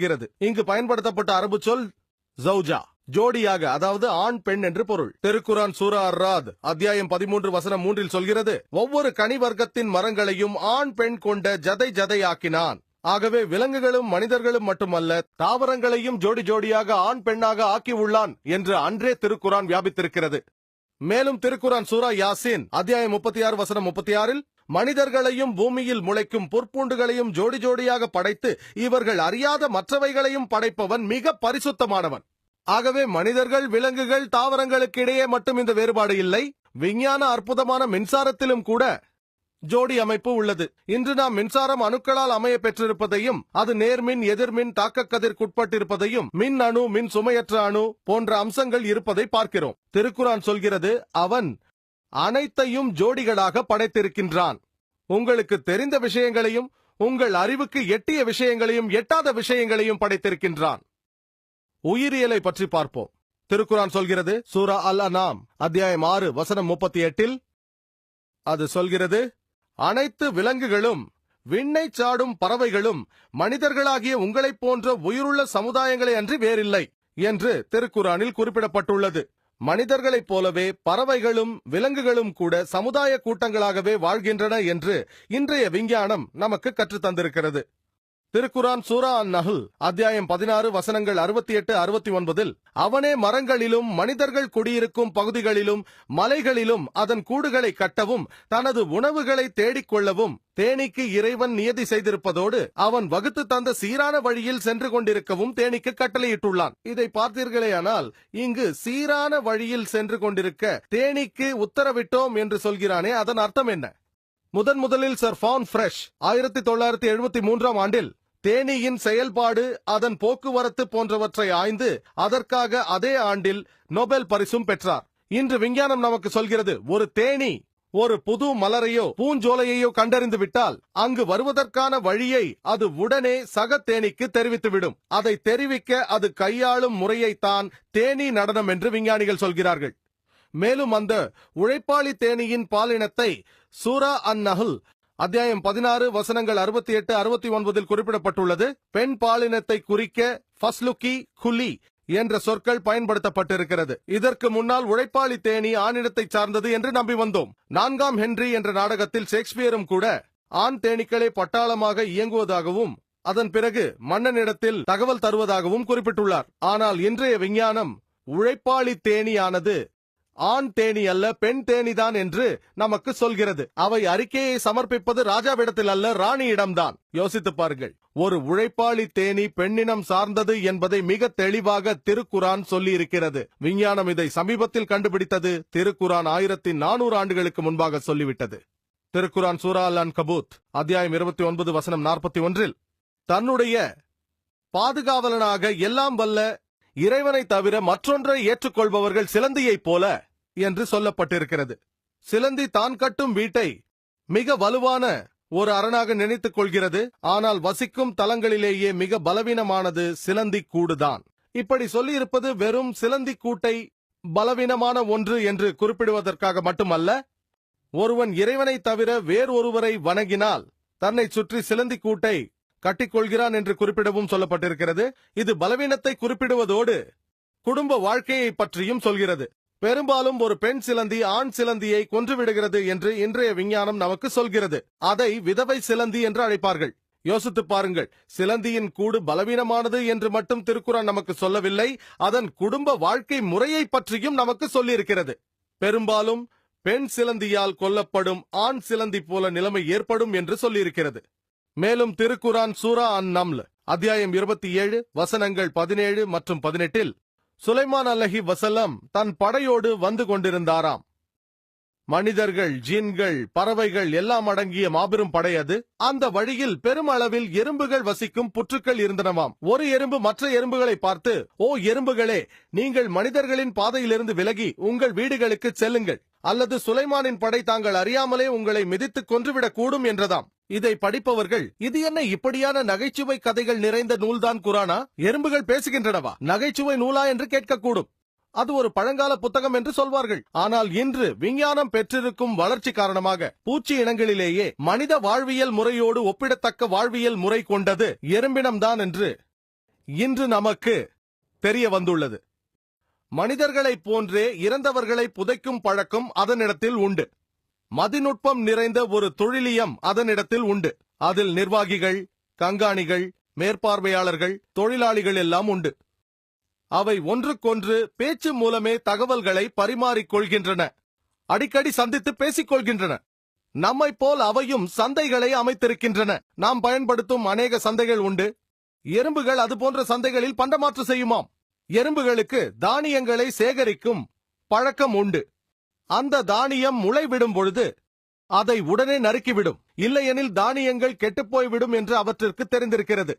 விளக்குகிறது இங்கு பயன்படுத்தப்பட்ட அரபு சொல் ஜவுஜா ஜோடியாக அதாவது ஆண் பெண் என்று பொருள். திருக்குரான் சூரா அர்ராத் அத்தியாயம் பதிமூன்று வசனம் மூன்றில் சொல்கிறது ஒவ்வொரு கனி வர்க்கத்தின் மரங்களையும் ஆண் பெண் கொண்ட ஜதை ஜதையாக்கினான். ஆகவே விலங்குகளும் மனிதர்களும் மட்டுமல்ல தாவரங்களையும் ஜோடி ஜோடியாக ஆண் பெண்ணாக ஆக்கி உள்ளான் என்று அன்றே திருக்குரான் வியாபித்திருக்கிறது. மேலும் திருக்குரான் சூரா யாசின் அத்தியாயம் முப்பத்தி ஆறு வசனம் முப்பத்தி ஆறில் மனிதர்களையும் பூமியில் முளைக்கும் புற்பூண்டுகளையும் ஜோடி ஜோடியாக படைத்து இவர்கள் அறியாத மற்றவைகளையும் படைப்பவன் மிக பரிசுத்தமானவன். ஆகவே மனிதர்கள் விலங்குகள் தாவரங்களுக்கு இடையே மட்டும் இந்த வேறுபாடு இல்லை. விஞ்ஞான அற்புதமான மின்சாரத்திலும் கூட ஜோடி அமைப்பு உள்ளது. இன்று நாம் மின்சாரம் அணுக்களால் அமைய பெற்றிருப்பதையும் அது நேர்மின் எதிர்மின் தாக்கக்கதிர்க்குட்பட்டிருப்பதையும் மின் அணு மின் சுமையற்ற அணு போன்ற அம்சங்கள் இருப்பதை பார்க்கிறோம். திருக்குரான் சொல்கிறது அவன் அனைத்தையும் ஜோடிகளாக படைத்திருக்கின்றான். உங்களுக்கு தெரிந்த விஷயங்களையும் உங்கள் அறிவுக்கு எட்டிய விஷயங்களையும் எட்டாத விஷயங்களையும் படைத்திருக்கின்றான். உயிரியலை பற்றி பார்ப்போம். திருக்குரான் சொல்கிறது சூரா அல் அனாம் அத்தியாயம் ஆறு வசனம் முப்பத்தி எட்டில் அது சொல்கிறது அனைத்து விலங்குகளும் விண்ணை சாடும் பறவைகளும் மனிதர்களாகிய உங்களைப் போன்ற உயிருள்ள சமுதாயங்களை அன்றி வேறில்லை என்று திருக்குரானில் குறிப்பிடப்பட்டுள்ளது. மனிதர்களைப் போலவே பறவைகளும் விலங்குகளும் கூட சமுதாய கூட்டங்களாகவே வாழ்கின்றன என்று இன்றைய விஞ்ஞானம் நமக்கு கற்றுத் தந்திருக்கிறது. திருக்குரான் சூரா அன் நஹுல் அத்தியாயம் பதினாறு வசனங்கள் அறுபத்தி எட்டு அறுபத்தி ஒன்பதில் அவனே மரங்களிலும் மனிதர்கள் குடியிருக்கும் பகுதிகளிலும் மலைகளிலும் அதன் கூடுகளை கட்டவும் தனது உணவுகளை தேடிக் கொள்ளவும் தேனீக்கு இறைவன் நியதி செய்திருப்பதோடு அவன் வகுத்து தந்த சீரான வழியில் சென்று கொண்டிருக்கவும் தேனிக்கு கட்டளையிட்டுள்ளான். இதை பார்த்தீர்களேயானால் இங்கு சீரான வழியில் சென்று கொண்டிருக்க தேனீக்கு உத்தரவிட்டோம் என்று சொல்கிறானே அதன் அர்த்தம் என்ன? முதன் முதலில் சர் ஃபான் ஃப்ரெஷ் ஆயிரத்தி தொள்ளாயிரத்தி எழுபத்தி மூன்றாம் ஆண்டில் தேனீயின் செயல்பாடு அதன் போக்குவரத்து போன்றவற்றை ஆய்ந்து அதற்காக அதே ஆண்டில் நோபல் பரிசும் பெற்றார். இன்று விஞ்ஞானம் நமக்கு சொல்கிறது ஒரு தேனீ ஒரு புது மலரையோ பூஞ்சோலையையோ கண்டறிந்து விட்டால் அங்கு வருவதற்கான வழியை அது உடனே சக தேனீக்கு தெரிவித்துவிடும். அதை தெரிவிக்க அது கையாளும் முறையைத்தான் தேனீ நடனம் என்று விஞ்ஞானிகள் சொல்கிறார்கள். மேலும் அந்த உழைப்பாளி தேனியின் பாலினத்தை சூரா அன் நஹுல் அத்தியாயம் பதினாறு வசனங்கள் அறுபத்தி எட்டு அறுபத்தி ஒன்பதில் குறிப்பிடப்பட்டுள்ளது. பெண் பாலினத்தை குறிக்க ஃபஸ்லுக்கி குலி என்ற சொற்கள் பயன்படுத்தப்பட்டிருக்கிறது. இதற்கு முன்னால் உழைப்பாளி தேனி ஆணினத்தை சார்ந்தது என்று நம்பி வந்தோம். நான்காம் ஹென்றி என்ற நாடகத்தில் ஷேக்ஸ்பியரும் கூட ஆண் தேனீக்களை பட்டாளமாக இயங்குவதாகவும் அதன் பிறகு மன்னனிடத்தில் தகவல் தருவதாகவும் குறிப்பிட்டுள்ளார். ஆனால் இன்றைய விஞ்ஞானம் உழைப்பாளி தேனியானது ஆண் தேனி அல்ல பெண் தேனிதான் என்று நமக்கு சொல்கிறது. அவை அறிக்கையை சமர்ப்பிப்பது ராஜாவிடத்தில் அல்ல ராணியிடம்தான். யோசித்து பாருங்கள். ஒரு உழைப்பாளி தேனி பெண்ணினம் சார்ந்தது என்பதை மிக தெளிவாக திருக்குரான் சொல்லி இருக்கிறது விஞ்ஞானம் இதை சமீபத்தில் கண்டுபிடித்தது. திருக்குரான் ஆயிரத்தி நானூறு ஆண்டுகளுக்கு முன்பாக சொல்லிவிட்டது. திருக்குரான் சூரா அல்லான் அன் கபூத் அத்தியாயம் இருபத்தி ஒன்பது வசனம் நாற்பத்தி ஒன்றில் தன்னுடைய பாதுகாவலனாக எல்லாம் வல்ல இறைவனை தவிர மற்றொன்றை ஏற்றுக்கொள்பவர்கள் சிலந்தியைப் போல என்று சொல்லப்பட்டிருக்கிறது. சிலந்தி தான் கட்டும் வீட்டை மிக வலுவான ஒரு அரணாக நினைத்துக் கொள்கிறது. ஆனால் வசிக்கும் தலங்களிலேயே மிக பலவீனமானது சிலந்தி கூடுதான். இப்படி சொல்லியிருப்பது வெறும் சிலந்தி கூட்டை பலவீனமான ஒன்று என்று குறிப்பிடுவதற்காக மட்டுமல்ல ஒருவன் இறைவனை தவிர வேறொருவரை வணங்கினால் தன்னை சுற்றி சிலந்தி கூட்டை கட்டிக்கொள்கிறான் என்று குறிப்பிடவும் சொல்லப்பட்டிருக்கிறது. இது பலவீனத்தை குறிப்பிடுவதோடு குடும்ப வாழ்க்கையை பற்றியும் சொல்கிறது. பெரும்பாலும் ஒரு பெண் சிலந்தி ஆண் சிலந்தியை கொன்றுவிடுகிறது என்று இன்றைய விஞ்ஞானம் நமக்கு சொல்கிறது. அதை விதவை சிலந்தி என்று அழைப்பார்கள். யோசித்து பாருங்கள். சிலந்தியின் கூடு பலவீனமானது என்று மட்டும் திருக்குறான் நமக்கு சொல்லவில்லை. அதன் குடும்ப வாழ்க்கை முறையை பற்றியும் நமக்கு சொல்லியிருக்கிறது. பெரும்பாலும் பெண் சிலந்தியால் கொல்லப்படும் ஆண் சிலந்தி போல நிலைமை ஏற்படும் என்று சொல்லியிருக்கிறது. மேலும் திருக்குரான் சூரா அன் நம்ல அத்தியாயம் இருபத்தி ஏழு வசனங்கள் பதினேழு மற்றும் பதினெட்டில் சுலைமான் அல்லஹி வசல்லம் தன் படையோடு வந்து கொண்டிருந்தாராம். மனிதர்கள் ஜீன்கள் பறவைகள் எல்லாம் அடங்கிய மாபெரும் படை அது. அந்த வழியில் பெருமளவில் எறும்புகள் வசிக்கும் புற்றுக்கள் இருந்தனவாம். ஒரு எறும்பு மற்ற எறும்புகளை பார்த்து ஓ எறும்புகளே நீங்கள் மனிதர்களின் பாதையிலிருந்து விலகி உங்கள் வீடுகளுக்கு செல்லுங்கள். அல்லது சுலைமானின் படை தாங்கள் அறியாமலே உங்களை மிதித்துக் கொன்றுவிடக் கூடும் என்றதாம். இதை படிப்பவர்கள் இது என்ன இப்படியான நகைச்சுவை கதைகள் நிறைந்த நூல்தான் குரானா? எறும்புகள் பேசுகின்றனவா? நகைச்சுவை நூலா என்று கேட்கக்கூடும். அது ஒரு பழங்கால புத்தகம் என்று சொல்வார்கள். ஆனால் இன்று விஞ்ஞானம் பெற்றிருக்கும் வளர்ச்சி காரணமாக பூச்சி இனங்களிலேயே மனித வாழ்வியல் முறையோடு ஒப்பிடத்தக்க வாழ்வியல் முறை கொண்டது எறும்பினம்தான் என்று இன்று நமக்கு தெரிய வந்துள்ளது. மனிதர்களைப் போன்றே இறந்தவர்களை புதைக்கும் பழக்கம் அதனிடத்தில் உண்டு. மதிநுட்பம் நிறைந்த ஒரு தொழிலியம் அதனிடத்தில் உண்டு. அதில் நிர்வாகிகள் கண்காணிகள் மேற்பார்வையாளர்கள் தொழிலாளிகள் எல்லாம் உண்டு. அவை ஒன்றுக்கொன்று பேச்சு மூலமே தகவல்களை பரிமாறிக் கொள்கின்றன. அடிக்கடி சந்தித்து பேசிக் கொள்கின்றன நம்மைப் போல் அவையும் சந்தைகளை அமைத்திருக்கின்றன. நாம் பயன்படுத்தும் அநேக சந்தைகள் உண்டு. எறும்புகள் அது போன்ற சந்தைகளில் பண்டமாற்று செய்யுமாம். எறும்புகளுக்கு தானியங்களை சேகரிக்கும் பழக்கம் உண்டு. அந்த தானியம் முளைவிடும் பொழுது அதை உடனே நறுக்கிவிடும். இல்லையெனில் தானியங்கள் கெட்டுப்போய்விடும் என்று அவற்றிற்கு தெரிந்திருக்கிறது.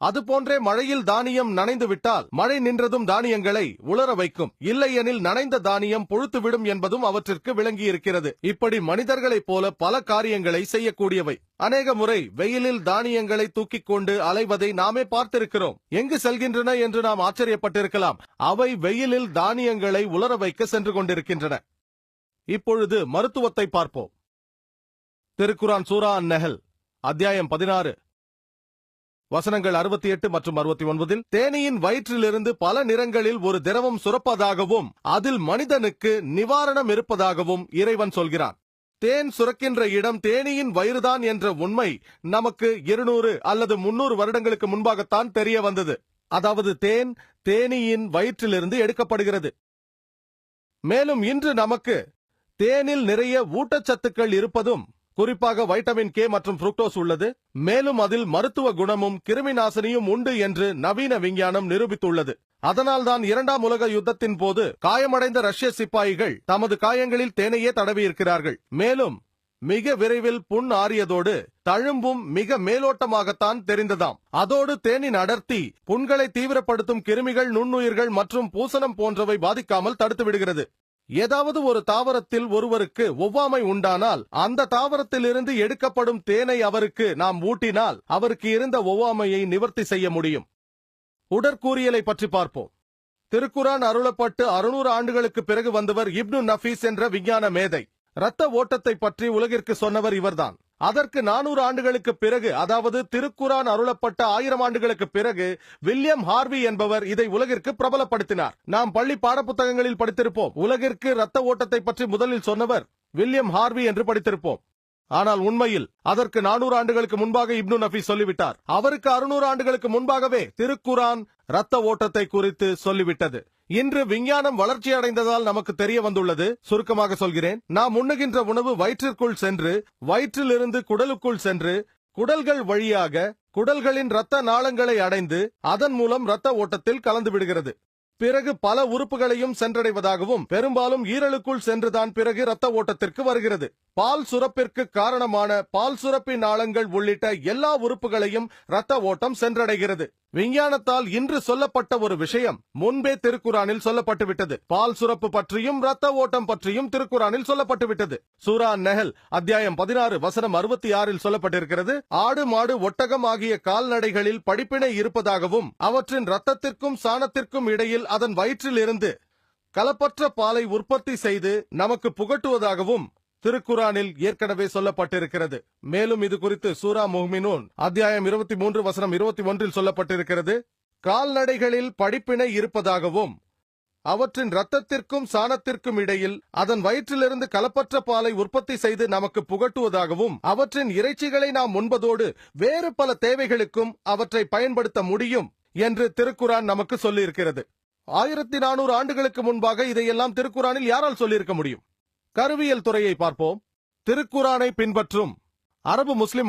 அதுபோன்றே மழையில் தானியம் நனைந்து விட்டால் மழை நின்றதும் தானியங்களை உலர வைக்கும். இல்லையெனில் நனைந்த தானியம் புழுத்துவிடும் என்பதும் அவற்றிற்கு விளங்கியிருக்கிறது. இப்படி மனிதர்களைப் போல பல காரியங்களை செய்யக்கூடியவை. அநேக முறை வெயிலில் தானியங்களை தூக்கிக் கொண்டு அலைவதை நாமே பார்த்திருக்கிறோம். எங்கு செல்கின்றன என்று நாம் ஆச்சரியப்பட்டிருக்கலாம். அவை வெயிலில் தானியங்களை உலர வைக்க சென்று கொண்டிருக்கின்றன. இப்பொழுது மருத்துவத்தை பார்ப்போம். திருக்குரான் சூரா அன் நெஹல் அத்தியாயம் பதினாறு. வசனங்கள் அறுபத்தி எட்டு மற்றும் அறுபத்தி ஒன்பதில் தேனியின் வயிற்றிலிருந்து பல நிறங்களில் ஒரு திரவம் சுரப்பதாகவும் அதில் மனிதனுக்கு நிவாரணம் இருப்பதாகவும் இறைவன் சொல்கிறான். தேன் சுரக்கின்ற இடம் தேனியின் வயிறுதான் என்ற உண்மை நமக்கு இருநூறு அல்லது முன்னூறு வருடங்களுக்கு முன்பாகத்தான் தெரிய வந்தது. அதாவது தேன் தேனியின் வயிற்றிலிருந்து எடுக்கப்படுகிறது. மேலும் இன்று நமக்கு தேனில் நிறைய ஊட்டச்சத்துக்கள் இருப்பதும் குறிப்பாக வைட்டமின் கே மற்றும் புரூக்டோஸ் உள்ளது. மேலும் அதில் மருத்துவ குணமும் கிருமி நாசினியும் உண்டு என்று நவீன விஞ்ஞானம் நிரூபித்துள்ளது. அதனால்தான் இரண்டாம் உலக யுத்தத்தின் போது காயமடைந்த ரஷ்ய சிப்பாய்கள் தமது காயங்களில் தேனையே தடவியிருக்கிறார்கள். மேலும் மிக விரைவில் புண் ஆறியதோடு தழும்பும் மிக மேலோட்டமாகத்தான் தெரிந்ததாம். அதோடு தேனின் அடர்த்தி புண்களை தீவிரப்படுத்தும் கிருமிகள் நுண்ணுயிர்கள் மற்றும் பூசணம் போன்றவை பாதிக்காமல் தடுத்து விடுகிறது ஏதாவது ஒரு தாவரத்தில் ஒருவருக்கு ஒவ்வாமை உண்டானால் அந்த தாவரத்திலிருந்து எடுக்கப்படும் தேனை அவருக்கு நாம் ஊட்டினால் அவருக்கு இருந்த ஒவ்வாமையை நிவர்த்தி செய்ய முடியும். உடற்கூறியலை பற்றி பார்ப்போம். திருக்குரான் அருளப்பட்டு அறுநூறு ஆண்டுகளுக்கு பிறகு வந்தவர் இப்னு நஃபீஸ் என்ற விஞ்ஞான மேதை. இரத்த ஓட்டத்தை பற்றி உலகிற்கு சொன்னவர் இவர்தான். அதற்கு நானூறு ஆண்டுகளுக்கு பிறகு அதாவது திருக்குரான் அருளப்பட்ட ஆயிரம் ஆண்டுகளுக்கு பிறகு வில்லியம் ஹார்வி என்பவர் இதை உலகிற்கு பிரபலப்படுத்தினார். நாம் பள்ளி பாடப்புத்தகங்களில் படித்திருப்போம். உலகிற்கு இரத்த ஓட்டத்தை பற்றி முதலில் சொன்னவர் வில்லியம் ஹார்வி என்று படித்திருப்போம். ஆனால் உண்மையில் அதற்கு நானூறு ஆண்டுகளுக்கு முன்பாக இப்னு நபி சொல்லிவிட்டார். அவருக்கு அறுநூறு ஆண்டுகளுக்கு முன்பாகவே திருக்குரான் இரத்த ஓட்டத்தை குறித்து சொல்லிவிட்டது. இன்று விஞ்ஞானம் வளர்ச்சி அடைந்ததால் நமக்கு தெரிய வந்துள்ளது. சுருக்கமாக சொல்கிறேன். நாம் உண்ணுகின்ற உணவு வயிற்றிற்குள் சென்று வயிற்றிலிருந்து குடலுக்குள் சென்று குடல்கள் வழியாக குடல்களின் இரத்த நாளங்களை அடைந்து அதன் மூலம் இரத்த ஓட்டத்தில் கலந்து விடுகிறது. பிறகு பல உறுப்புகளையும் சென்றடைவதாகவும் பெரும்பாலும் ஈரலுக்குள் சென்றுதான் பிறகு இரத்த ஓட்டத்திற்கு வருகிறது. பால் சுரப்பிற்கு காரணமான பால் சுரப்பி நாளங்கள் உள்ளிட்ட எல்லா உறுப்புகளையும் இரத்த ஓட்டம் சென்றடைகிறது. விஞ்ஞானத்தால் இன்று சொல்லப்பட்ட ஒரு விஷயம் முன்பே திருக்குறானில் சொல்லப்பட்டுவிட்டது. பால் சுரப்பு பற்றியும் இரத்த ஓட்டம் பற்றியும் திருக்குறானில் சொல்லப்பட்டுவிட்டது. சூரா நெஹல் அத்தியாயம் பதினாறு வசனம் அறுபத்தி ஆறில் சொல்லப்பட்டிருக்கிறது. ஆடு மாடு ஒட்டகம் ஆகிய கால்நடைகளில் படிப்பினை இருப்பதாகவும் அவற்றின் ரத்தத்திற்கும் சாணத்திற்கும் இடையில் அதன் வயிற்றில் இருந்து கலப்பற்ற பாலை உற்பத்தி செய்து நமக்கு புகட்டுவதாகவும் திருக்குரானில் ஏற்கனவே சொல்லப்பட்டிருக்கிறது. மேலும் இது குறித்து சூரா முஹ்மினூன் அத்தியாயம் இருபத்தி மூன்று வசனம் இருபத்தி ஒன்றில் சொல்லப்பட்டிருக்கிறது. கால்நடைகளில் படிப்பினை இருப்பதாகவும் அவற்றின் ரத்தத்திற்கும் சாணத்திற்கும் இடையில் அதன் வயிற்றிலிருந்து கலப்பற்ற பாலை உற்பத்தி செய்து நமக்கு புகட்டுவதாகவும் அவற்றின் இறைச்சிகளை நாம் உண்பதோடு வேறு பல தேவைகளுக்கும் அவற்றை பயன்படுத்த முடியும் என்று திருக்குரான் நமக்கு சொல்லியிருக்கிறது. ஆயிரத்தி நானூறு ஆண்டுகளுக்கு முன்பாக இதையெல்லாம் திருக்குறானில் யாரால் சொல்லியிருக்க முடியும்? கருவியல் துறையை பார்ப்போம். திருக்குறானை பின்பற்றும். அரபு முஸ்லிம்